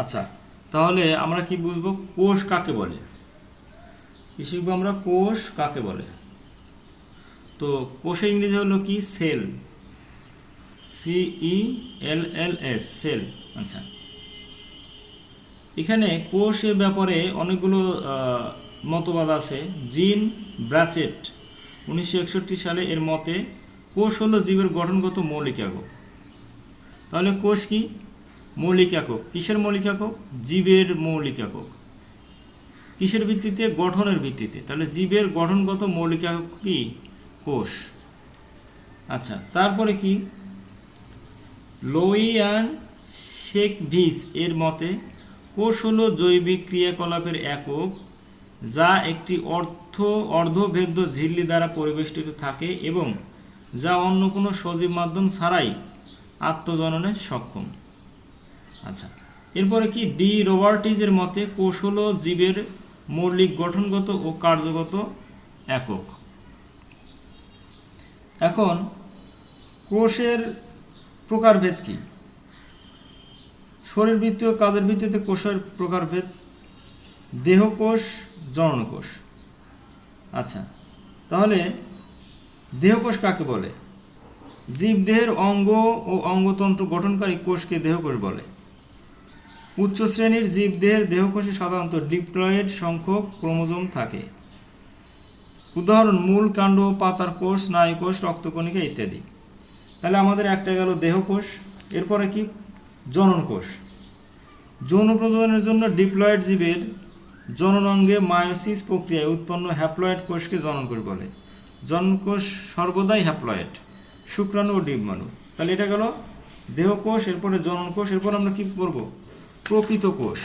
আচ্ছা তাহলে আমরা কি বুঝব? কোষ কাকে বলে? কি শিখব আমরা? কোষ কাকে বলে? তো কোষে ইংরেজি হলো কি? সেল। সিই এল এল এস সেল। আচ্ছা। এখানে কোষের ব্যাপারে অনেকগুলো মতবাদ আছে। জিন ব্র্যাচেট, উনিশশো সালে এর মতে কোষ হলো জীবের গঠনগত মৌলিক একক তাহলে কোষ কি? মৌলিক একক কিসের মৌলিক একক জীবের মৌলিক একক কিসের ভিত্তিতে? গঠনের ভিত্তিতে। তাহলে জীবের গঠনগত মৌলিক একক কি? কোষ। আচ্ছা তারপরে কি? লোইয়ান শেখ ভিস এর মতে, কোষ হলো জৈবিক ক্রিয়াকলাপের একক, যা একটি অর্থ অর্ধভেদ্য ঝিল্লি দ্বারা পরিবেষ্টিত থাকে এবং যা অন্য কোনো সজীব মাধ্যম ছাড়াই আত্মজননে সক্ষম। আচ্ছা। এরপরে কি ডি রোবার্টিজের মতে কোষ হলো জীবের মৌলিক গঠনগত ও কার্যগত একক। এখন কোষের প্রকারভেদ কি? শরীরবৃত্তীয় কাজের ভিত্তিতে কোষের প্রকারভেদ, দেহকোষ জননকোষ আচ্ছা তাহলে দেহকোষ কাকে বলে? জীবদেহের অঙ্গ ও অঙ্গতন্ত্র গঠনকারী কোষকে দেহকোষ বলে। উচ্চ শ্রেণির জীবদেহের দেহকোষে সাধারণত ডিপ্লয়েড সংখ্যক ক্রোমোজোম থাকে। উদাহরণ, মূল কাণ্ড, পাতার কোষ স্নায়ুকোষ রক্তকণিকা ইত্যাদি। তাহলে আমাদের একটা গেল দেহকোষ, এরপরে কি? জনন কোষ। যৌন প্রজননের জন্য ডিপ্লয়েড জীবের জননাঙ্গে মায়োসিস প্রক্রিয়ায় উৎপন্ন হ্যাপ্লয়েড কোষকে জনন কোষ বলে। জনন কোষ সর্বদাই হ্যাপ্লয়েড, শুক্রাণু ও ডিম্বাণু। তাহলে এটা গেল দেহকোষ, এরপরে জনন কোষ, এরপর আমরা কি করব? প্রকৃত কোষ